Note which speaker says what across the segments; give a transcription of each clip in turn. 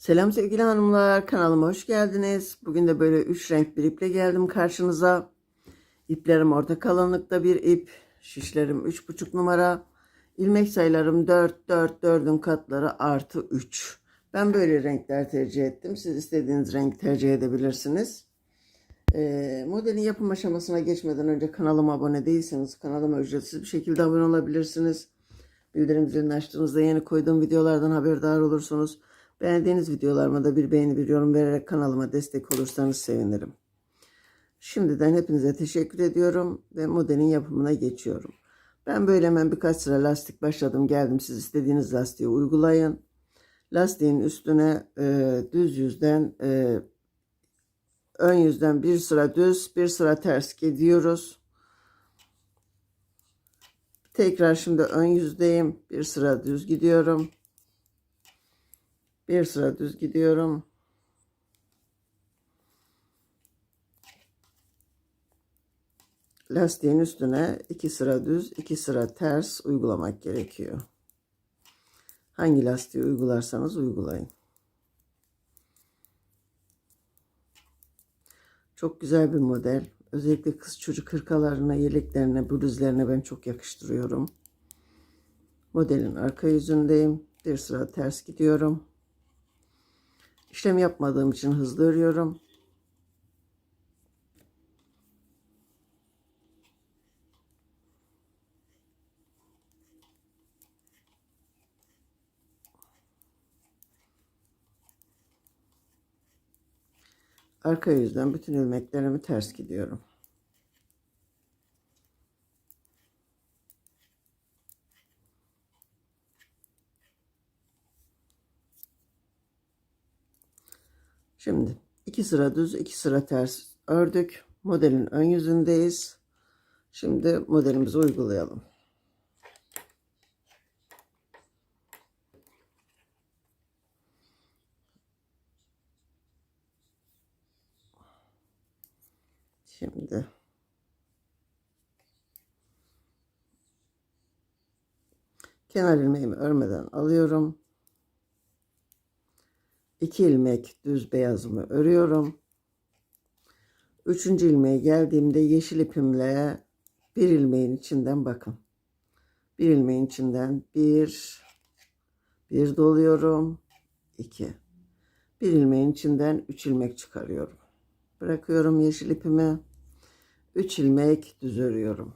Speaker 1: Selam sevgili hanımlar, kanalıma hoş geldiniz. Bugün de böyle 3 renk bir iple geldim karşınıza. İplerim orta kalınlıkta bir ip, şişlerim 3,5 numara, ilmek sayılarım 4, 4, 4'ün katları artı 3. Ben böyle renkler tercih ettim. Siz istediğiniz renk tercih edebilirsiniz. Ee, modelin yapım aşamasına geçmeden önce kanalıma abone değilseniz kanalıma ücretsiz bir şekilde abone olabilirsiniz. Bildirim zilini açtığınızda yeni koyduğum videolardan haberdar olursunuz. Beğendiğiniz videolarıma da bir beğeni bir yorum vererek kanalıma destek olursanız sevinirim. Şimdiden hepinize teşekkür ediyorum ve modelin yapımına geçiyorum. Ben böyle hemen birkaç sıra lastik başladım geldim. Siz istediğiniz lastiği uygulayın. Lastiğin üstüne e, düz yüzden e, ön yüzden bir sıra düz bir sıra ters gidiyoruz. Tekrar şimdi ön yüzdeyim. Bir sıra düz gidiyorum. Bir sıra düz gidiyorum. Lastiğin üstüne iki sıra düz, iki sıra ters uygulamak gerekiyor. Hangi lastiği uygularsanız uygulayın. Çok güzel bir model. Özellikle kız çocuk hırkalarına, yeleklerine, bluzlarına ben çok yakıştırıyorum. Modelin arka yüzündeyim. Bir sıra ters gidiyorum. İşlem yapmadığım için hızlı örüyorum. Arka yüzden bütün ilmeklerimi ters gidiyorum. Şimdi iki sıra düz, iki sıra ters ördük. Modelin ön yüzündeyiz. Şimdi modelimizi uygulayalım. Şimdi kenar ilmeğimi örmeden alıyorum. 2 ilmek düz beyazımı örüyorum. Üçüncü ilmeğe geldiğimde yeşil ipimle bir ilmeğin içinden bakın. Bir ilmeğin içinden bir bir doluyorum. 2 bir ilmeğin içinden 3 ilmek çıkarıyorum. Bırakıyorum yeşil ipimi. 3 ilmek düz örüyorum.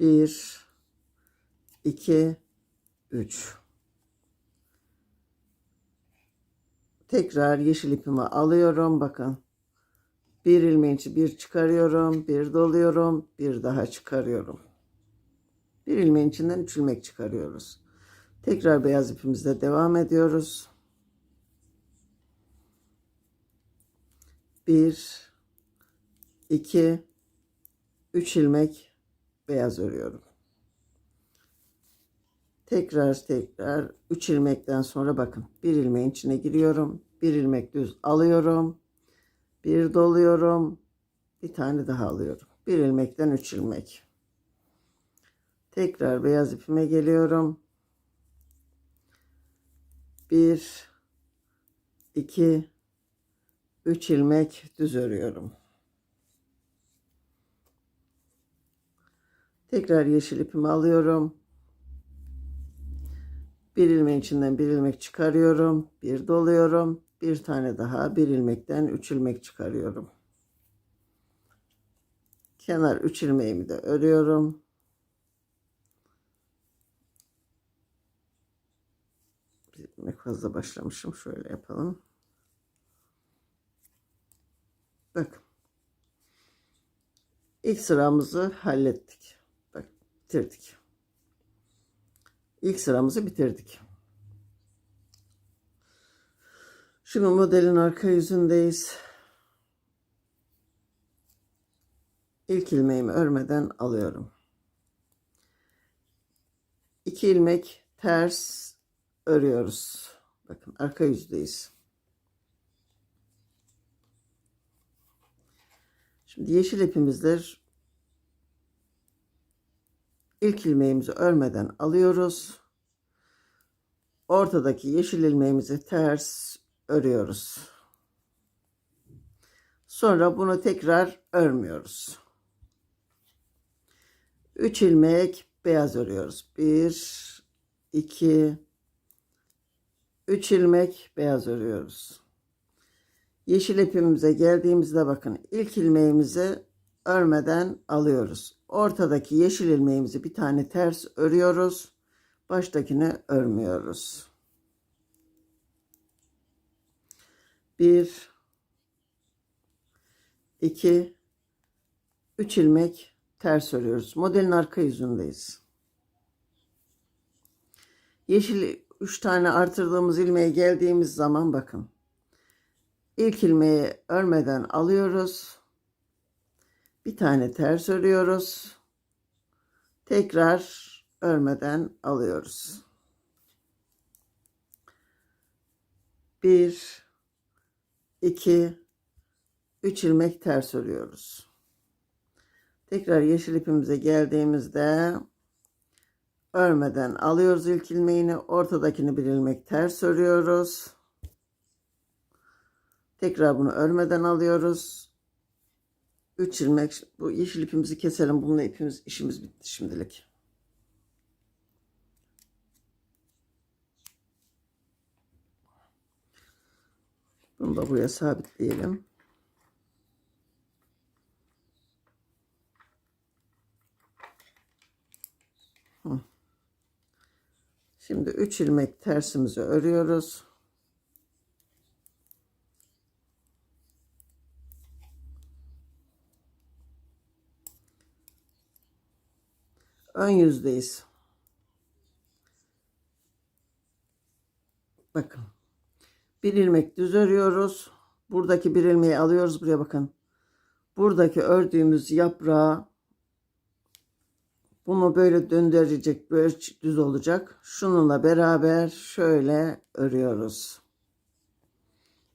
Speaker 1: 1 2 3 Tekrar yeşil ipimi alıyorum. Bakın. Bir ilmeğin içi bir çıkarıyorum. Bir doluyorum. Bir daha çıkarıyorum. Bir ilmeğin içinden üç ilmek çıkarıyoruz. Tekrar beyaz ipimizle devam ediyoruz. Bir, iki, üç ilmek beyaz örüyorum. Tekrar tekrar 3 ilmekten sonra bakın bir ilmeğin içine giriyorum. Bir ilmek düz alıyorum. Bir doluyorum. Bir tane daha alıyorum. Bir ilmekten 3 ilmek. Tekrar beyaz ipime geliyorum. 1 2 3 ilmek düz örüyorum. Tekrar yeşil ipimi alıyorum. Bir ilmeğin içinden bir ilmek çıkarıyorum. Bir doluyorum. Bir tane daha bir ilmekten üç ilmek çıkarıyorum. Kenar üç ilmeğimi de örüyorum. Bir ilmek fazla başlamışım. Şöyle yapalım. Bakın. İlk sıramızı hallettik. Bak bitirdik. İlk sıramızı bitirdik. Şimdi modelin arka yüzündeyiz. İlk ilmeğimi örmeden alıyorum. İki ilmek ters örüyoruz. Bakın arka yüzdeyiz. Şimdi yeşil ipimizler İlk ilmeğimizi örmeden alıyoruz. ortadaki yeşil ilmeğimizi ters örüyoruz. Sonra bunu tekrar örmüyoruz. 3 ilmek beyaz örüyoruz. 1 2 3 ilmek beyaz örüyoruz. Yeşil ipimize geldiğimizde bakın ilk ilmeğimizi örmeden alıyoruz. Ortadaki yeşil ilmeğimizi bir tane ters örüyoruz. Baştakini örmüyoruz. 1 2 3 ilmek ters örüyoruz. Modelin arka yüzündeyiz. Yeşil 3 tane artırdığımız ilmeğe geldiğimiz zaman bakın. İlk ilmeği örmeden alıyoruz. Bir tane ters örüyoruz. Tekrar örmeden alıyoruz. 1 2 3 ilmek ters örüyoruz. Tekrar yeşil ipimize geldiğimizde örmeden alıyoruz ilk ilmeğini. Ortadakini bir ilmek ters örüyoruz. Tekrar bunu örmeden alıyoruz. 3 ilmek. Bu yeşil ipimizi keselim. Bununla ipimiz işimiz bitti şimdilik. Bunu da buraya sabitleyelim. Şimdi 3 ilmek tersimizi örüyoruz. Ön yüzdeyiz. Bakın. Bir ilmek düz örüyoruz. Buradaki bir ilmeği alıyoruz. Buraya bakın. Buradaki ördüğümüz yaprağı bunu böyle döndürecek. Böyle düz olacak. Şununla beraber şöyle örüyoruz.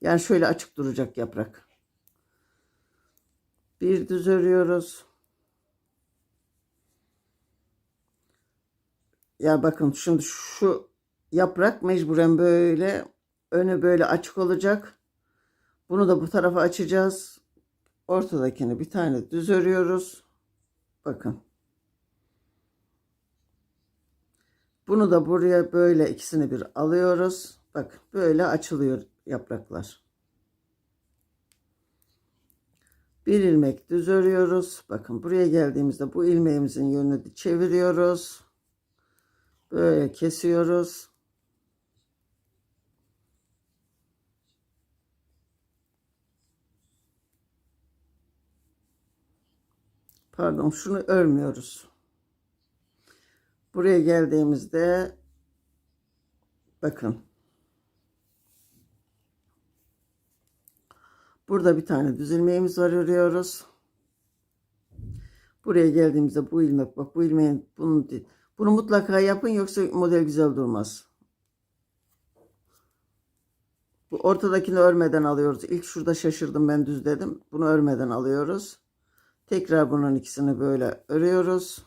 Speaker 1: Yani şöyle açık duracak yaprak. Bir düz örüyoruz. Ya bakın şimdi şu yaprak mecburen böyle önü böyle açık olacak. Bunu da bu tarafa açacağız. Ortadakini bir tane düz örüyoruz. Bakın. Bunu da buraya böyle ikisini bir alıyoruz. Bak böyle açılıyor yapraklar. Bir ilmek düz örüyoruz. Bakın buraya geldiğimizde bu ilmeğimizin yönünü çeviriyoruz. Böyle kesiyoruz. Pardon şunu örmüyoruz. Buraya geldiğimizde bakın. Burada bir tane düz ilmeğimiz var örüyoruz. Buraya geldiğimizde bu ilmek bak bu ilmeğin bunu bunu mutlaka yapın yoksa model güzel durmaz. Bu ortadakini örmeden alıyoruz. İlk şurada şaşırdım ben düz dedim. Bunu örmeden alıyoruz. Tekrar bunun ikisini böyle örüyoruz.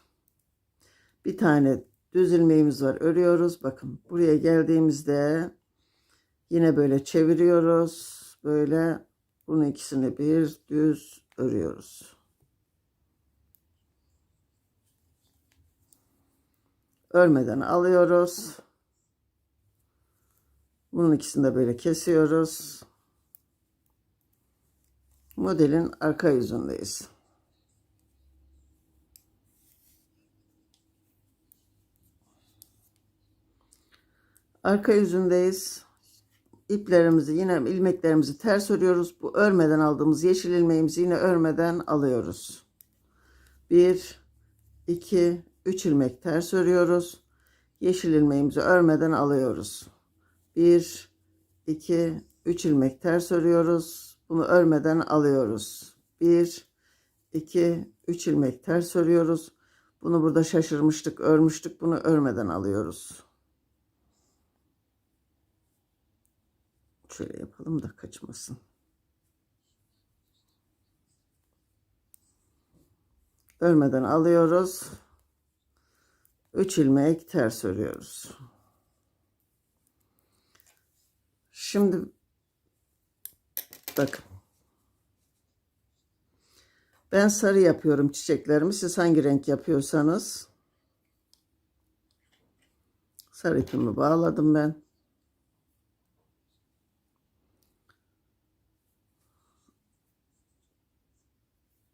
Speaker 1: Bir tane düz ilmeğimiz var. Örüyoruz. Bakın buraya geldiğimizde yine böyle çeviriyoruz. Böyle bunun ikisini bir düz örüyoruz. Örmeden alıyoruz. Bunun ikisini de böyle kesiyoruz. Modelin arka yüzündeyiz. Arka yüzündeyiz. İplerimizi yine ilmeklerimizi ters örüyoruz. Bu örmeden aldığımız yeşil ilmeğimizi yine örmeden alıyoruz. 1 2 3 ilmek ters örüyoruz. Yeşil ilmeğimizi örmeden alıyoruz. 1 2 3 ilmek ters örüyoruz. Bunu örmeden alıyoruz. 1 2 3 ilmek ters örüyoruz. Bunu burada şaşırmıştık, örmüştük. Bunu örmeden alıyoruz. Şöyle yapalım da kaçmasın. Örmeden alıyoruz. 3 ilmek ters örüyoruz. Şimdi bakın. Ben sarı yapıyorum çiçeklerimi. Siz hangi renk yapıyorsanız. Sarı ipimi bağladım ben.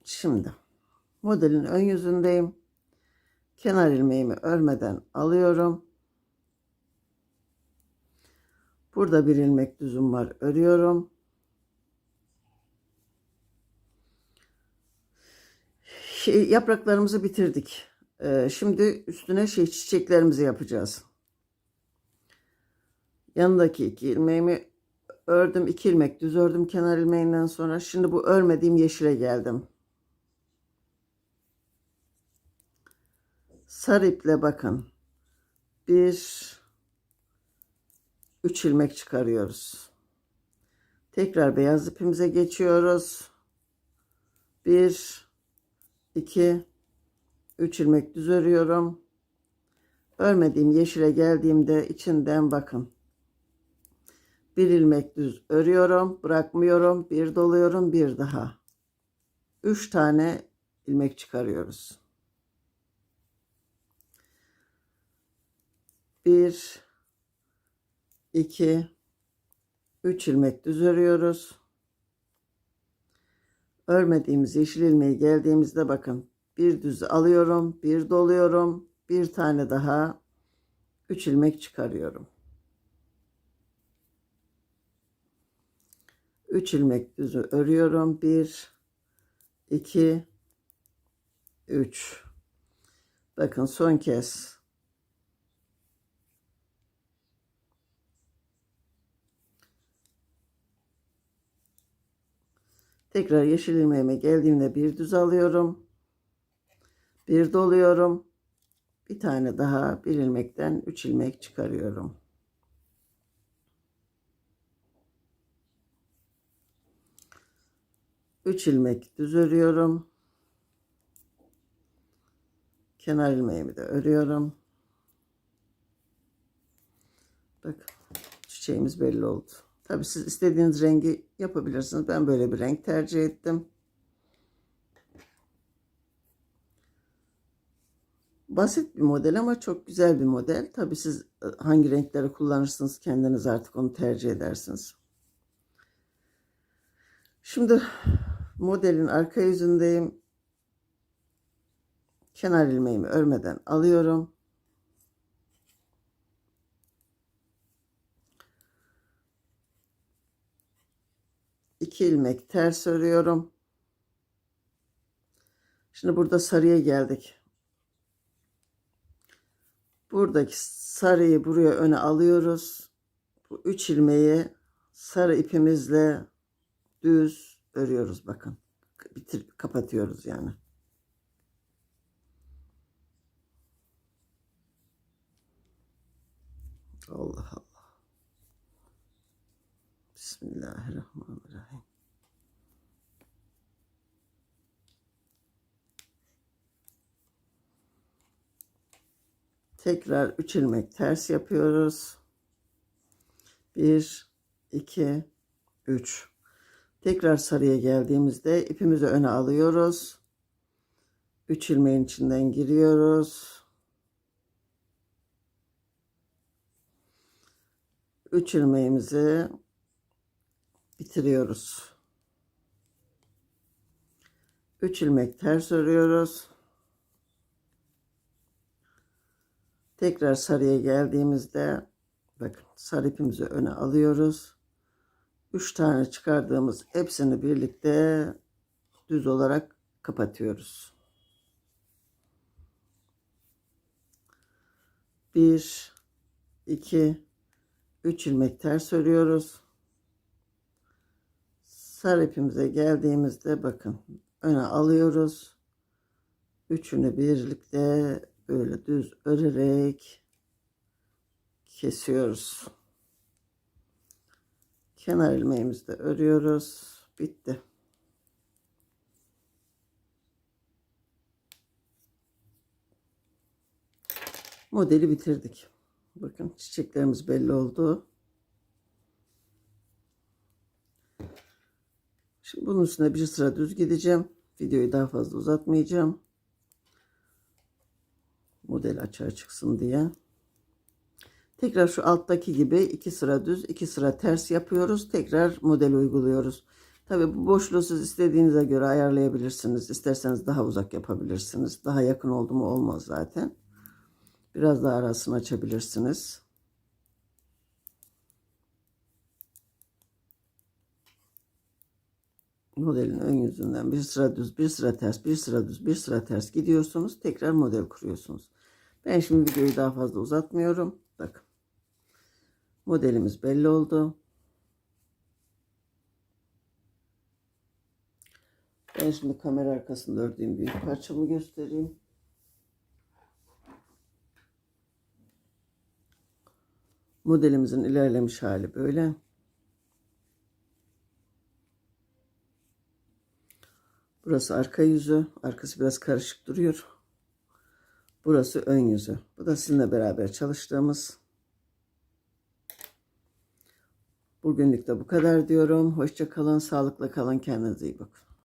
Speaker 1: Şimdi modelin ön yüzündeyim. Kenar ilmeğimi örmeden alıyorum. Burada bir ilmek düzüm var. Örüyorum. Şey, yapraklarımızı bitirdik. Ee, şimdi üstüne şey çiçeklerimizi yapacağız. Yanındaki iki ilmeğimi ördüm. iki ilmek düz ördüm kenar ilmeğinden sonra. Şimdi bu örmediğim yeşile geldim. Sarı iple bakın. Bir, üç ilmek çıkarıyoruz. Tekrar beyaz ipimize geçiyoruz. Bir, iki, üç ilmek düz örüyorum. Örmediğim yeşile geldiğimde içinden bakın. Bir ilmek düz örüyorum, bırakmıyorum, bir doluyorum, bir daha. Üç tane ilmek çıkarıyoruz. Bir, iki, üç ilmek düz örüyoruz. Örmediğimiz yeşil ilmeği geldiğimizde bakın bir düz alıyorum, bir doluyorum, bir tane daha üç ilmek çıkarıyorum. 3 ilmek düzü örüyorum. 1 2 3 Bakın son kez Tekrar yeşil ilmeğime geldiğimde bir düz alıyorum. Bir doluyorum. Bir tane daha bir ilmekten 3 ilmek çıkarıyorum. 3 ilmek düz örüyorum. Kenar ilmeğimi de örüyorum. Bakın çiçeğimiz belli oldu. Tabi siz istediğiniz rengi yapabilirsiniz. Ben böyle bir renk tercih ettim. Basit bir model ama çok güzel bir model. Tabi siz e, hangi renkleri kullanırsınız kendiniz artık onu tercih edersiniz. Şimdi modelin arka yüzündeyim. Kenar ilmeğimi örmeden alıyorum. İki ilmek ters örüyorum. Şimdi burada sarıya geldik. Buradaki sarıyı buraya öne alıyoruz. Bu üç ilmeği sarı ipimizle düz örüyoruz bakın. Bitir kapatıyoruz yani. Allah Allah. Bismillahirrahmanirrahim. Tekrar 3 ilmek ters yapıyoruz. 1 2 3 Tekrar sarıya geldiğimizde ipimizi öne alıyoruz. 3 ilmeğin içinden giriyoruz. 3 ilmeğimizi bitiriyoruz. 3 ilmek ters örüyoruz. Tekrar sarıya geldiğimizde bakın sarı ipimizi öne alıyoruz. 3 tane çıkardığımız hepsini birlikte düz olarak kapatıyoruz. 1 2 3 ilmek ters örüyoruz. Sarı ipimize geldiğimizde bakın öne alıyoruz. Üçünü birlikte böyle düz örerek kesiyoruz. Kenar ilmeğimizi de örüyoruz. Bitti. Modeli bitirdik. Bakın çiçeklerimiz belli oldu. Şimdi bunun üstüne bir sıra düz gideceğim. Videoyu daha fazla uzatmayacağım. Model açığa çıksın diye. Tekrar şu alttaki gibi iki sıra düz, iki sıra ters yapıyoruz. Tekrar model uyguluyoruz. Tabi bu boşluğu siz istediğinize göre ayarlayabilirsiniz. İsterseniz daha uzak yapabilirsiniz. Daha yakın oldu mu olmaz zaten. Biraz daha arasını açabilirsiniz. Modelin ön yüzünden bir sıra düz, bir sıra ters, bir sıra düz, bir sıra ters gidiyorsunuz. Tekrar model kuruyorsunuz. Ben şimdi videoyu daha fazla uzatmıyorum. Bakın. Modelimiz belli oldu. Ben şimdi kamera arkasında ördüğüm büyük parçamı göstereyim. Modelimizin ilerlemiş hali böyle. Burası arka yüzü. Arkası biraz karışık duruyor. Burası ön yüzü. Bu da sizinle beraber çalıştığımız. Bugünlük de bu kadar diyorum. Hoşça kalın, sağlıkla kalın, kendinize iyi bakın.